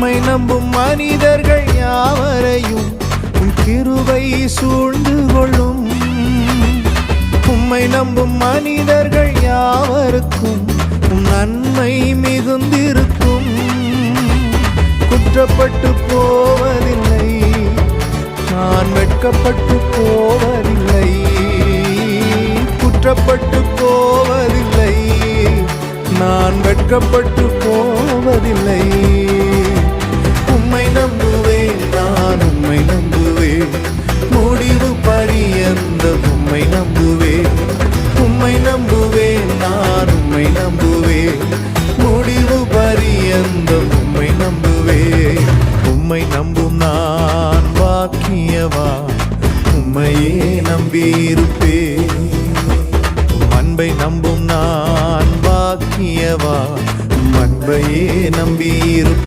உம்மை நம்பும் மனிதர்கள் யாவரையும் உம் கிருபை சூழ்ந்து கொள்ளும். உம்மை நம்பும் மனிதர்கள் யாவருக்கும் உம் நன்மை மிகுந்திருக்கும். குற்றப்பட்டு போவதில்லை நான் வெட்கப்பட்டு போவதில்லை. குற்றப்பட்டு போவதில்லை நான் வெட்கப்பட்டு போவதில்லை. உம்மை நம்புவே முடிவு பரியந்தம் உம்மை நம்புவே உம்மை நம்பும் நான் வாக்கியவா உம்மையே நம்பியிருப்பே அன்பை நம்பும் நான் வாக்கியவா அன்பையே நம்பியிருப்பேன்.